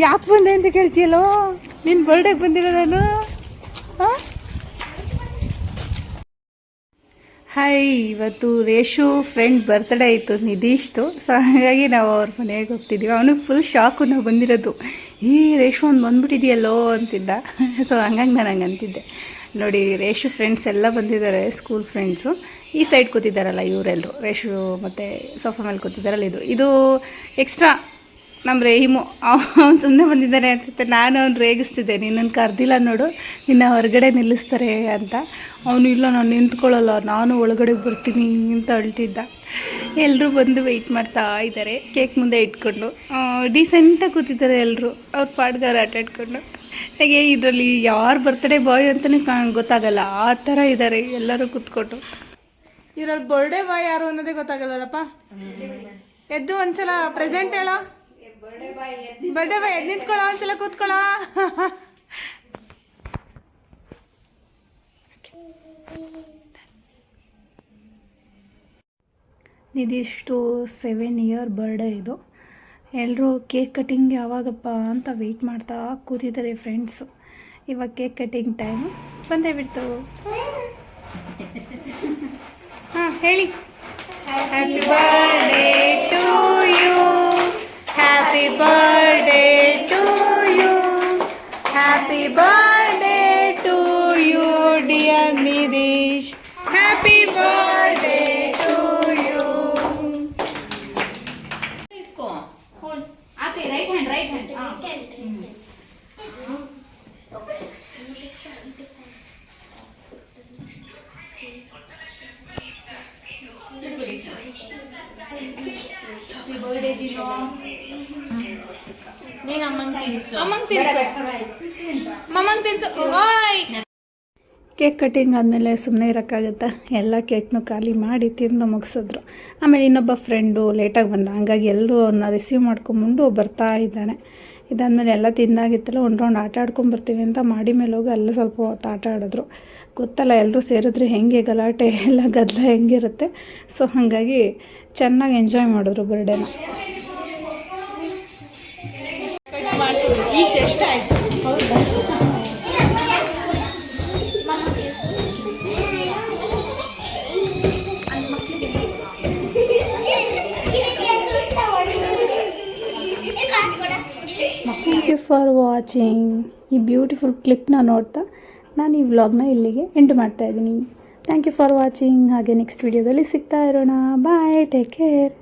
ಯಾಕೆ ಬಂದೆ ಅಂತ ಕೇಳ್ತೀಯಲ್ಲೋ ನಿನ್ನ ಬರ್ಡೇಗೆ ಬಂದಿರೋ ನಾನು? ಹಾಂ? ಹಾಯ್ ಇವತ್ತು ರೇಷು ಫ್ರೆಂಡ್ ಬರ್ತ್ಡೇ ಇತ್ತು ನಿಧೀಶ್ತು ಸೊ ಹಾಗಾಗಿ ನಾವು ಅವ್ರ ಮನೆಗೆ ಹೋಗ್ತಿದ್ದೀವಿ ಅವನಿಗೆ ಫುಲ್ ಶಾಕು ನಾವು ಬಂದಿರೋದು. ಈ ರೇಷು ಒಂದು ಬಂದ್ಬಿಟ್ಟಿದೆಯಲ್ಲೋ? ಅಂತಿದ್ದ. ಸೊ ಹಂಗಾಗಿ ನಾನು ಹಂಗೆ ಅಂತಿದ್ದೆ. ನೋಡಿ, ರೇಷು ಫ್ರೆಂಡ್ಸ್ ಎಲ್ಲ ಬಂದಿದ್ದಾರೆ ಸ್ಕೂಲ್ ಫ್ರೆಂಡ್ಸು ಈ ಸೈಡ್ ಕೂತಿದ್ದಾರಲ್ಲ ಇವರೆಲ್ಲರೂ ರೇಷು ಮತ್ತು ಸೋಫಾ ಮೇಲೆ ಕೂತಿದ್ದಾರಲ್ಲ ಇದು. ಇದು ಎಕ್ಸ್ಟ್ರಾ ನಮ್ಮ ರೇಹಿಮು ಅವ್ನು ಸುಮ್ಮನೆ ಬಂದಿದ್ದಾನೆ ಅನ್ಸುತ್ತೆ. ನಾನು ಅವ್ನು ರೇಗಿಸ್ತಿದ್ದೆ ನಿನ್ನನ್ನು ಕರ್ದಿಲ್ಲ ನೋಡು. ನಿನ್ನ ಹೊರಗಡೆ ನಿಲ್ಲಿಸ್ತಾರೆ ಅಂತ. ಅವನು, ಇಲ್ಲ, ನಾನು ನಿಂತ್ಕೊಳ್ಳಲ್ಲ. ನಾನು ಒಳಗಡೆ ಬರ್ತೀನಿ ಅಂತ ಅಳ್ತಿದ್ದ. ಎಲ್ಲರೂ ಬಂದು ವೆಯ್ಟ್ ಮಾಡ್ತಾ ಇದ್ದಾರೆ ಕೇಕ್ ಮುಂದೆ ಇಟ್ಕೊಂಡು. ಡೀಸೆಂಟಾಗಿ ಕೂತಿದ್ದಾರೆ ಎಲ್ಲರೂ ಅವ್ರ ಪಾಡ್ಗೆ ಅವ್ರು ಆಟಾಡ್ಕೊಂಡು ಹಾಗೆ ಇದರಲ್ಲಿ ಯಾರು ಬರ್ತಡೇ ಬಾಯ್ ಅಂತಲೇ ಗೊತ್ತಾಗಲ್ಲ. ಆ ಥರ ಇದ್ದಾರೆ ಎಲ್ಲರೂ ಕೂತ್ಕೊಂಡು. ಇದ್ರಲ್ಲಿ ಬರ್ಡೇ ಬಾಯ್ ಯಾರು ಅನ್ನೋದೇ ಗೊತ್ತಾಗಲ್ಲಪ್ಪ ಎದ್ದು ಒಂದ್ಸಲ ಪ್ರೆಸೆಂಟ್ ಹೇಳ? ಬರ್ಡೇ ಬಾಯ್ ಎದ್ದು ನಿಂತ್ಕೊಳ್ಳೋ ಒಂದ್ಸಲ ಕೂತ್ಕೊಳ್ಳೋ ಇದಿಷ್ಟು ಸೆವೆನ್ ಇಯರ್ ಬರ್ಡೇ ಇದು. ಎಲ್ಲರೂ ಕೇಕ್ ಕಟಿಂಗ್ ಯಾವಾಗಪ್ಪ ಅಂತ ವೆಯ್ಟ್ ಮಾಡ್ತಾ ಕೂತಿದ್ದಾರೆ ಫ್ರೆಂಡ್ಸು ಇವಾಗ ಕೇಕ್ ಕಟಿಂಗ್ ಟೈಮ್ ಬಂದೇ ಬಿಡ್ತು. ಹಾಂ ಹೇಳಿ. Happy birthday happy birthday to you dear Nidhish happy birthday to you ನೀನು ಅಮ್ಮಂಗ್ ತಿನ್ಸು. ಅಮ್ಮಂಗ್ ತಿನ್ಸು. ಮಮ್ಮಂಗ್ ತಿನ್ಸು. ಓಯ್. ಕೇಕ್ ಕಟಿಂಗ್ ಆದಮೇಲೆ ಸುಮ್ಮನೆ ಇರೋಕ್ಕಾಗುತ್ತಾ? ಎಲ್ಲ ಕೇಕ್ನೂ ಖಾಲಿ ಮಾಡಿ ತಿಂದು ಮುಗಿಸಿದ್ರು. ಆಮೇಲೆ ಇನ್ನೊಬ್ಬ ಫ್ರೆಂಡು ಲೇಟಾಗಿ ಬಂದ. ಹಂಗಾಗಿ ಎಲ್ಲರೂ ಅವ್ರನ್ನ ರಿಸೀವ್ ಮಾಡ್ಕೊಂಬಂಡು ಬರ್ತಾ ಇದ್ದಾನೆ. ಇದಾದಮೇಲೆ ಎಲ್ಲ ತಿಂದಾಗಿತ್ತಲ್ಲ, ಒಂದು ರೌಂಡ್ ಆಟ ಆಡ್ಕೊಂಬರ್ತೀವಿ ಅಂತ ಮಾಡಿ ಮೇಲೆ ಹೋಗಿ ಅಲ್ಲೇ ಸ್ವಲ್ಪ ಹೊತ್ತು ಆಟ ಆಡಿದ್ರು. ಗೊತ್ತಲ್ಲ ಎಲ್ಲರೂ ಸೇರಿದ್ರೆ ಹೆಂಗೆ ಗಲಾಟೆ, ಎಲ್ಲ ಗದ್ದಲ ಹೆಂಗಿರುತ್ತೆ. ಸೊ ಹಾಗಾಗಿ ಚೆನ್ನಾಗಿ ಎಂಜಾಯ್ ಮಾಡಿದ್ರು ಬರ್ಡೇನ ಈಗ ಜಸ್ಟ್ ಆಯ್ತು ಥ್ಯಾಂಕ್ ಯು ಫಾರ್ ವಾಚಿಂಗ್ ಈ ಬ್ಯೂಟಿಫುಲ್ ಕ್ಲಿಪ್ನ ನೋಡ್ತಾ ನಾನು ಈ ವ್ಲಾಗ್ನ ಇಲ್ಲಿಗೆ ಎಂಡ್ ಮಾಡ್ತಾ ಇದ್ದೀನಿ. Thank you for watching. ಹಾಗೆ ನೆಕ್ಸ್ಟ್ ವಿಡಿಯೋದಲ್ಲಿ ಸಿಗ್ತಾ ಇರೋಣ. Bye, take care.